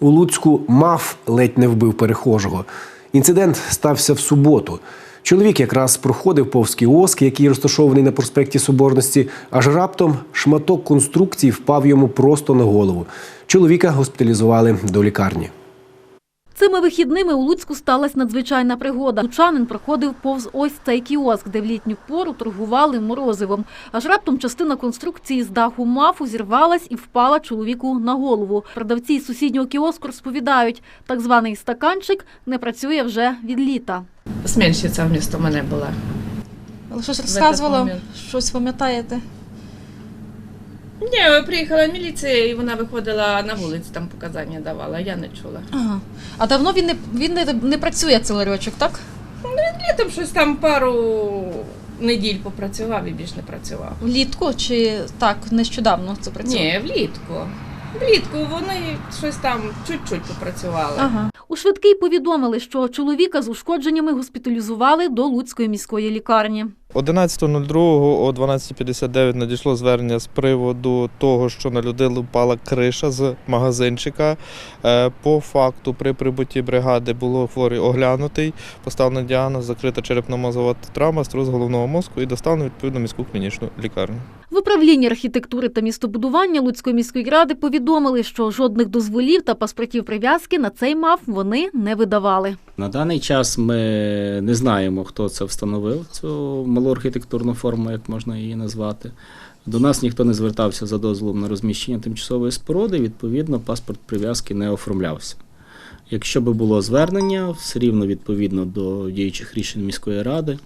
У Луцьку мав ледь не вбив перехожого. Інцидент стався в суботу. Чоловік якраз проходив повз кіоск, який розташований на проспекті Соборності, аж раптом шматок конструкції впав йому просто на голову. Чоловіка госпіталізували до лікарні. Цими вихідними у Луцьку сталася надзвичайна пригода. Лучанин проходив повз ось цей кіоск, де в літню пору торгували морозивом. Аж раптом частина конструкції з даху мафу зірвалась і впала чоловіку на голову. Продавці із сусіднього кіоску розповідають, так званий стаканчик не працює вже від літа. Сменщиця вмісто мене була. Але щось розказувала, щось пам'ятаєте? Ні, приїхала міліція і вона виходила на вулицю, там показання давала, я не чула. Ага. А давно він не він не, не працює цей ларьочок, так? Літом щось там пару неділь попрацював і більш не працював. Влітку чи так, нещодавно це працює? Ні, влітку. Влітку вони щось там чуть-чуть попрацювали. Ага. У швидкий повідомили, що чоловіка з ушкодженнями госпіталізували до Луцької міської лікарні. 11.02 о 12.59 надійшло звернення з приводу того, що на людину впала криша з магазинчика. Е, По факту, при прибутті бригади було хворий оглянутий, поставлений діагноз, закрита черепно-мозова травма, струс головного мозку і доставлено відповідно міську клінічну лікарню. В управлінні архітектури та містобудування Луцької міської ради повідомили, що жодних дозволів та паспортів прив'язки на цей мав вони не видавали. На даний час ми не знаємо, хто це встановив, цю малу архітектурну форму, як можна її назвати. До нас ніхто не звертався за дозволом на розміщення тимчасової споруди, відповідно, паспорт прив'язки не оформлявся. Якщо би було звернення, все рівно відповідно до діючих рішень міської ради,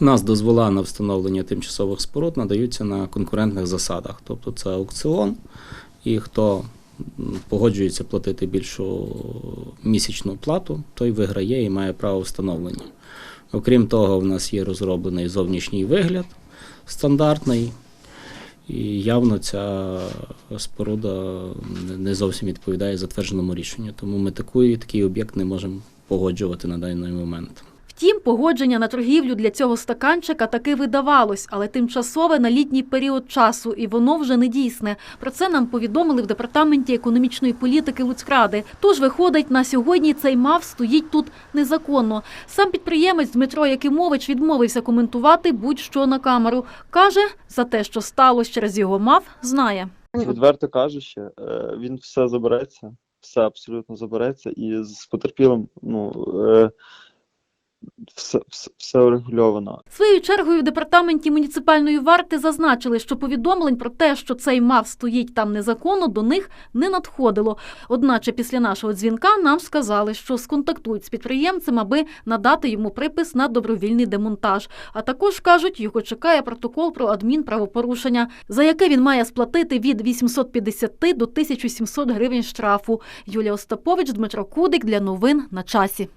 нас дозвола на встановлення тимчасових споруд надаються на конкурентних засадах. Тобто це аукціон, і хто погоджується платити більшу місячну плату, той виграє і має право встановлення. Окрім того, в нас є розроблений зовнішній вигляд стандартний, і явно ця споруда не- зовсім відповідає затвердженому рішенню. Тому ми такий, такий об'єкт не можемо погоджувати на даний момент. Втім, погодження на торгівлю для цього стаканчика таки видавалось, але тимчасове на літній період часу, і воно вже не дійсне. Про це нам повідомили в департаменті економічної політики Луцькради. Тож виходить, на сьогодні цей мав стоїть тут незаконно. Сам підприємець Дмитро Якимович відмовився коментувати будь-що на камеру. каже, за те, що сталося через його мав, знає. Відверто кажучи, е, він все забереться, все абсолютно забереться, і з потерпілим, ну, е, все, все, урегульовано. Своєю чергою в департаменті муніципальної варти зазначили, що повідомлень про те, що цей мав стоїть там незаконно, до них не надходило. Одначе після нашого дзвінка нам сказали, що сконтактують з підприємцем, аби надати йому припис на добровільний демонтаж. А також кажуть, його чекає протокол про адмінправопорушення, за яке він має сплатити від 850 до 1700 гривень штрафу. Юлія Остапович, Дмитро Кудик для новин на часі.